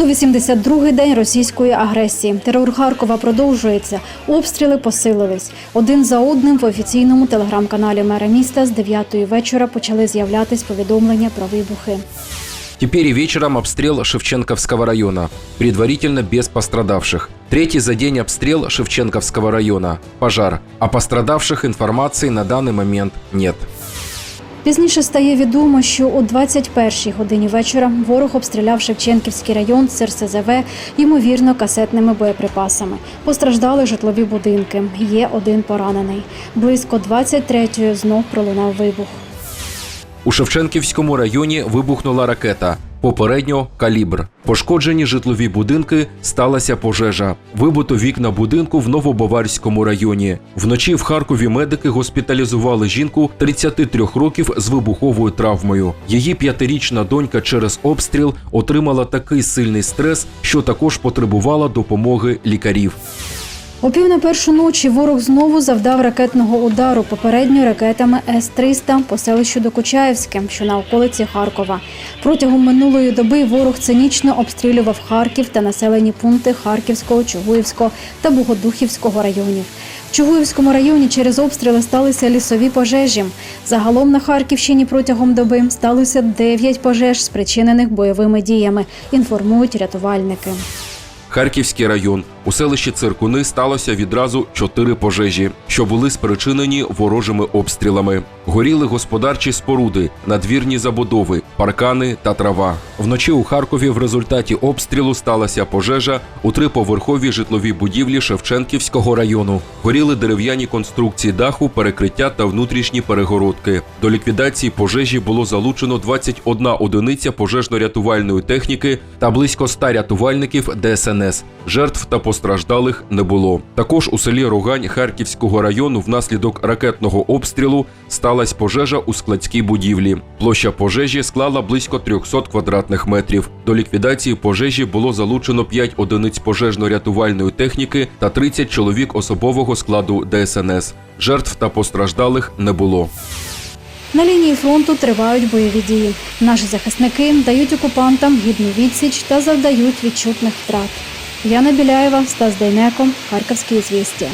182-й день російської агресії. Терор Харкова продовжується. Обстріли посилились. Один за одним в офіційному телеграм-каналі мера міста з 9-ї вечора почали з'являтись повідомлення про вибухи. Теперь и вечером обстрел Шевченковского района, предварительно без пострадавших. Третий за день обстрел Шевченковского района, пожар. О пострадавших информации на данный момент нет. Пізніше стає відомо, що о 21-й годині вечора ворог обстріляв Шевченківський район з РСЗВ, ймовірно, касетними боєприпасами. Постраждали житлові будинки. Є один поранений. Близько 23-ї знов пролунав вибух. У Шевченківському районі вибухнула ракета. Попередньо калібр. Пошкоджені житлові будинки, сталася пожежа. Вибито вікна будинку в Новобаварському районі. Вночі в Харкові медики госпіталізували жінку 33 років з вибуховою травмою. Її п'ятирічна донька через обстріл отримала такий сильний стрес, що також потребувала допомоги лікарів. О пів на першу ночі ворог знову завдав ракетного удару попередньо ракетами С-300 по селищу Докучаєвське, що на околиці Харкова. Протягом минулої доби ворог цинічно обстрілював Харків та населені пункти Харківського, Чугуївського та Богодухівського районів. В Чугуївському районі через обстріли сталися лісові пожежі. Загалом на Харківщині протягом доби сталося 9 пожеж, спричинених бойовими діями, інформують рятувальники. Харківський район. У селищі Циркуни сталося відразу чотири пожежі, що були спричинені ворожими обстрілами. Горіли господарчі споруди, надвірні забудови, паркани та трава. Вночі у Харкові в результаті обстрілу сталася пожежа у триповерховій житловій будівлі Шевченківського району. Горіли дерев'яні конструкції даху, перекриття та внутрішні перегородки. До ліквідації пожежі було залучено 21 одиниця пожежно-рятувальної техніки та близько 100 рятувальників ДСНС. Жертв та постраждалих не було. Також у селі Рогань Харківського району внаслідок ракетного обстрілу сталася пожежа у складській будівлі. Площа пожежі склала близько 300 квадратних метрів. До ліквідації пожежі було залучено 5 одиниць пожежно-рятувальної техніки та 30 чоловік особового складу ДСНС. Жертв та постраждалих не було. На лінії фронту тривають бойові дії. Наші захисники дають окупантам гідну відсіч та завдають відчутних втрат. Яна Біляєва, Стас Дейнеко, Харківські звістя.